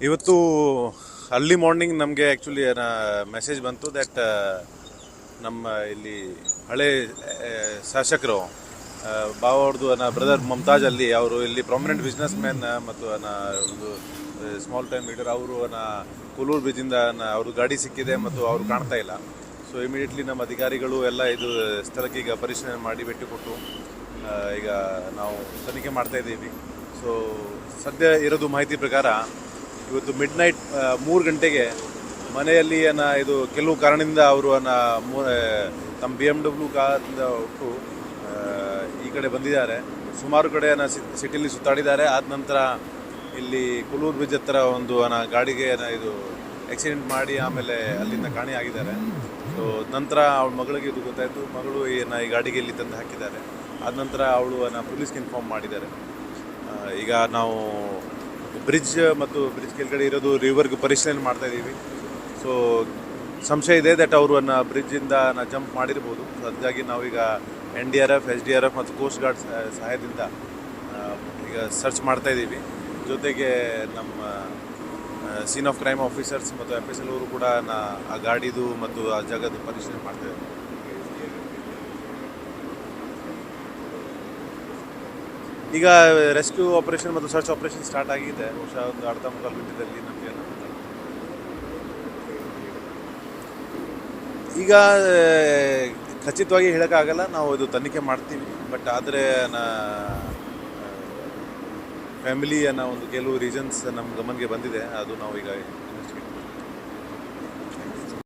ಇವತ್ತು early morning ನಮಗೆ actually message ಬಂತು ದಟ್ ನಮ್ಮ ಇಲ್ಲಿ ಹಳೆ ಶಾಸಕರು ಆ, ಅನ್ನ ನನ್ನ ಬ್ರದರ್ ಮಮತಾಜ್ ಅಲ್ಲಿ ಅವರು ಇಲ್ಲಿ ಪ್ರಾಮಿನೆಂಟ್ ಬಿಸ್ನೆಸ್ ಮ್ಯಾನ್ ಮತ್ತು ಒಂದು ಸ್ಮಾಲ್ ಟೈಮ್ ಲೀಡರ್ ಅವರು ಕುಲೂರು ಬ್ರಿಡ್ಜಿಂದ ಅವ್ರದ್ದು ಗಾಡಿ ಸಿಕ್ಕಿದೆ ಮತ್ತು ಅವರು ಕಾಣ್ತಾ ಇಲ್ಲ. ಸೊ ಇಮಿಡಿಯೇಟ್ಲಿ ನಮ್ಮ ಅಧಿಕಾರಿಗಳು ಎಲ್ಲ ಇದು ಸ್ಥಳಕ್ಕೆ ಈಗ ಪರಿಶೀಲನೆ ಮಾಡಿ ಭೇಟಿ ಕೊಟ್ಟು ಈಗ ನಾವು ತನಿಖೆ ಮಾಡ್ತಾ ಇದ್ದೀವಿ. ಸೊ ಸದ್ಯ ಇರೋದು ಮಾಹಿತಿ ಪ್ರಕಾರ ಇವತ್ತು ಮಿಡ್ ನೈಟ್ ಮೂರು ಗಂಟೆಗೆ ಮನೆಯಲ್ಲಿ ಅನ್ನ ಇದು ಕೆಲವು ಕಾರಣದಿಂದ ಅವರು ಅನ್ನ ಮೂ- ಆ, ತಮ್ಮ ಬಿ ಎಂ ಡಬ್ಲ್ಯೂ ಕಾರಿಂದ ಒಟ್ಟು ಈ ಕಡೆ ಬಂದಿದ್ದಾರೆ. ಸುಮಾರು ಕಡೆ ಅನ್ನ ಸಿಟಿಲಿ ಸುತ್ತಾಡಿದ್ದಾರೆ. ಆದ ನಂತರ ಇಲ್ಲಿ ಕುಲೂರು ಬ್ರಿಡ್ಜ್ ಹತ್ರ ಒಂದು ಅನ್ನ ಗಾಡಿಗೆ ಇದು ಆಕ್ಸಿಡೆಂಟ್ ಮಾಡಿ ಆಮೇಲೆ ಅಲ್ಲಿಂದ ಕಾಣೆಯಾಗಿದ್ದಾರೆ ಸೊ ನಂತರ ಅವಳ ಮಗಳಿಗೆ ಇದು ಗೊತ್ತಾಯಿತು. ಮಗಳು ಏನ ಈ ಗಾಡಿಗೆ ಇಲ್ಲಿ ತಂದು ಹಾಕಿದ್ದಾರೆ. ಆದ ನಂತರ ಅವಳು ಪೊಲೀಸ್ಗೆ ಇನ್ಫಾರ್ಮ್ ಮಾಡಿದ್ದಾರೆ. ಈಗ ನಾವು ಬ್ರಿಡ್ಜ್ ಮತ್ತು ಬ್ರಿಡ್ಜ್ ಕೆಳಗಡೆ ಇರೋದು ರಿವರ್ಗೆ ಪರಿಶೀಲನೆ ಮಾಡ್ತಾ ಇದ್ದೀವಿ. ಸೊ ಸಂಶಯ ಇದೆ ದಟ್ ಅವರು ಅನ್ನ ಬ್ರಿಡ್ಜಿಂದ ಜಂಪ್ ಮಾಡಿರ್ಬೋದು. ಸೊ ಅದಕ್ಕಾಗಿ ನಾವೀಗ N D R F H D R F ಮತ್ತು ಕೋಸ್ಟ್ ಗಾರ್ಡ್ ಸಹಾಯದಿಂದ ಈಗ ಸರ್ಚ್ ಮಾಡ್ತಾ ಇದ್ದೀವಿ. ಜೊತೆಗೆ ನಮ್ಮ ಸೀನ್ ಆಫ್ ಕ್ರೈಮ್ ಆಫೀಸರ್ಸ್ ಮತ್ತು ಎಫ್ ಎಸ್ ಎಲ್ ಅವರು ಕೂಡ ನಾ- ಆ ಗಾಡಿದು ಮತ್ತು ಆ ಜಾಗದ ಪರಿಶೀಲನೆ ಮಾಡ್ತಾ ಇದ್ದಾರೆ. ಈಗ ರೆಸ್ಕ್ಯೂ ಆಪರೇಷನ್ ಮತ್ತು ಸರ್ಚ್ ಆಪರೇಷನ್ ಸ್ಟಾರ್ಟ್ ಆಗಿದೆ. ಬಹುಶಃ ಒಂದು ಅರ್ಧ ಮುಕ್ಕಾಲು ಗಂಟೆಯಲ್ಲಿ ನಮಗೆ ಈಗ ಖಚಿತವಾಗಿ ಹೇಳೋಕ್ಕಾಗಲ್ಲ ನಾವು ಇದು ತನಿಖೆ ಮಾಡ್ತೀವಿ. ಬಟ್ ಆದರೆ ನಾ ಫ್ಯಾಮಿಲಿಯನ್ನು ಒಂದು ಕೆಲವು ರೀಸನ್ಸ್ ನಮ್ಮ ಗಮನಕ್ಕೆ ಬಂದಿದೆ. ಅದು ನಾವು ಈಗ